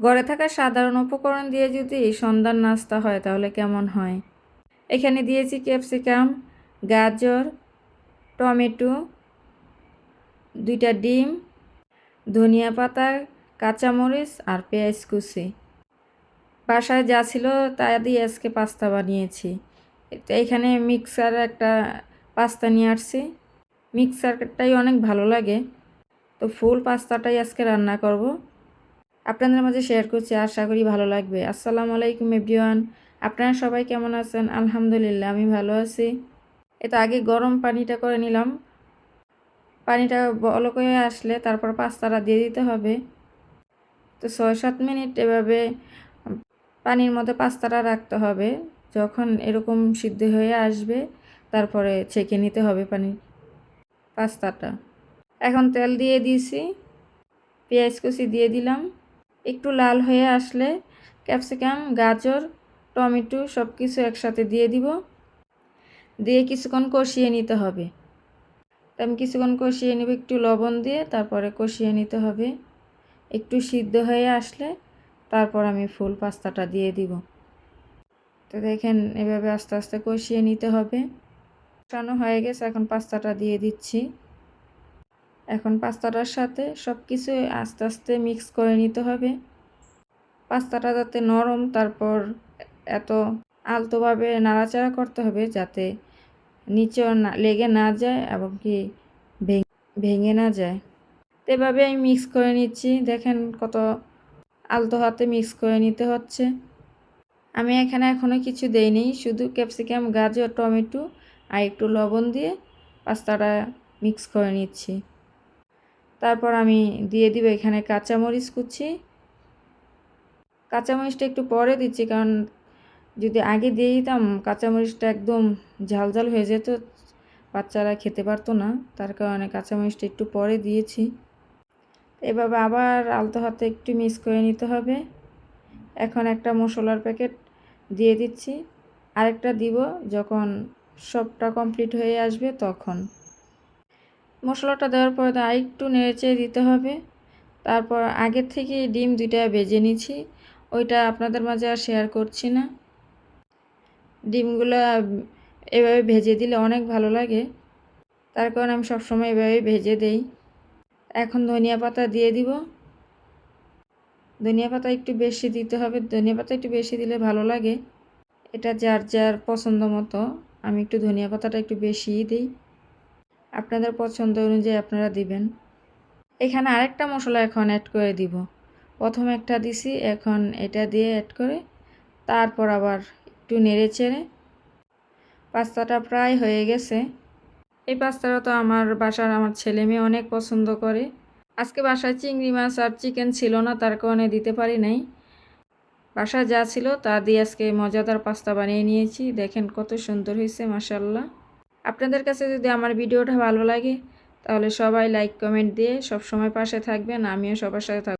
ঘরে থাকা সাধারণ উপকরণ দিয়ে যদি সন্ধ্যার নাস্তা হয়, তাহলে কেমন হয়? এখানে দিয়েছি ক্যাপসিকাম, গাজর, টমেটো, দুইটা ডিম, ধনিয়া পাতা, কাঁচামরিচ আর পেঁয়াজ কুচি। বাসায় যা ছিল তা দিয়ে আজকে পাস্তা বানিয়েছি। এখানে মিক্সার একটা পাস্তা নিয়ে আসছি। মিক্সারটাই অনেক ভালো লাগে। তো ফুল পাস্তাটাই আজকে রান্না করব। আপনাদের মাঝে শেয়ার করছি, আশা করি ভালো লাগবে। আসসালামু আলাইকুম এভরিওয়ান, আপনারা সবাই কেমন আছেন? আলহামদুলিল্লাহ, আমি ভালো আছি। এটা আগে গরম পানিটা করে নিলাম। পানিটা বলক হয়ে আসলে তারপর পাস্তাটা দিয়ে দিতে হবে। তো ছয় সাত মিনিট এভাবে পানির মধ্যে পাস্তাটা রাখতে হবে। যখন এরকম সিদ্ধ হয়ে আসবে, তারপরে ছেঁকে নিতে হবে পানি পাস্তাটা এখন তেল দিয়ে দিয়েছি, পেঁয়াজ কুচি দিয়ে দিলাম। একটু লাল হয়ে আসলে ক্যাপসিকাম, গাজর, টমেটো সব কিছু একসাথে দিয়ে দিব। দিয়ে কিছুক্ষণ কষিয়ে নিতে হবে। আমি কিছুক্ষণ কষিয়ে নেব, একটু লবণ দিয়ে তারপরে কষিয়ে নিতে হবে। একটু সিদ্ধ হয়ে আসলে তারপর আমি ফুল পাস্তাটা দিয়ে দিব। তো দেখেন, এভাবে আস্তে আস্তে কষিয়ে নিতে হবে। কষানো হয়ে গেছে, এখন পাস্তাটা দিয়ে দিচ্ছি। এখন পাস্তাটার সাথে সব কিছু আস্তে আস্তে মিক্স করে নিতে হবে। পাস্তাটা যাতে নরম, তারপর এত আলতোভাবে নাড়াচাড়া করতে হবে যাতে নিচেও না, লেগে না যায় এবং কি ভেঙে না যায়। তো এভাবে আমি মিক্স করে নিচ্ছি। দেখেন কত আলতো হাতে মিক্স করে নিতে হচ্ছে। আমি এখানে এখনও কিছু দেইনি, শুধু ক্যাপসিকাম, গাজর, টমেটো আর একটু লবণ দিয়ে পাস্তাটা মিক্স করে নিচ্ছি। তারপর আমি দিয়ে দিব এখানে কাঁচামরিচ কুচি। কাঁচামরিচটা একটু পরে দিচ্ছি, কারণ যদি আগে দিয়ে দিতাম কাঁচামরিচটা একদম ঝাল ঝাল হয়ে যেত, বাচ্চারা খেতে পারতো না, তার কারণে কাঁচামরিচটা একটু পরে দিয়েছি। এভাবে আবার আলতো হাতে একটু মিক্স করে নিতে হবে। এখন একটা মশলার প্যাকেট দিয়ে দিচ্ছি। আরেকটা দিব যখন সবটা কমপ্লিট হয়ে আসবে তখন। মশলাটা দেওয়ার পরে আরেকটু নেড়েচে দিতে হবে। তারপর আগের থেকে ডিম দুইটা ভেজে নিছি ওইটা আপনাদের মাঝে আর শেয়ার করছি না। ডিমগুলো এভাবে ভেজে দিলে অনেক ভালো লাগে। তার কারণে আমি সবসময় এভাবে ভেজে দেই। এখন ধনিয়া পাতা দিয়ে দিব। ধনিয়া পাতা একটু বেশি দিতে হবে। ধনিয়া পাতা একটু বেশি দিলে ভালো লাগে। এটা যার যার পছন্দ মতো। আমি একটু ধনিয়া পাতাটা একটু বেশিই দিই। আপনাদের পছন্দ অনুযায়ী আপনারা দিবেন। এখানে আরেকটা মশলা এখন অ্যাড করে দিব। প্রথম একটা দিছি, এখন এটা দিয়ে অ্যাড করে তারপর আবার একটু নেড়ে চেড়ে পাস্তাটা প্রায় হয়ে গেছে। এই পাস্তাটা তো আমার বাসার আমার ছেলে মেয়ে অনেক পছন্দ করে। আজকে বাসায় চিংড়ি মাছ আর চিকেন ছিল না, তার কারণে দিতে পারি নাই। বাসায় যা ছিল তা দিয়ে আজকে মজাদার পাস্তা বানিয়ে নিয়েছি। দেখেন কত সুন্দর হয়েছে মাসাল্লাহ আপনাদের কাছে যদি আমার ভিডিওটা ভালো লাগে, তাহলে সবাই লাইক কমেন্ট দিয়ে সব সময় পাশে থাকবেন, আমিও সবার সাথে থাকব।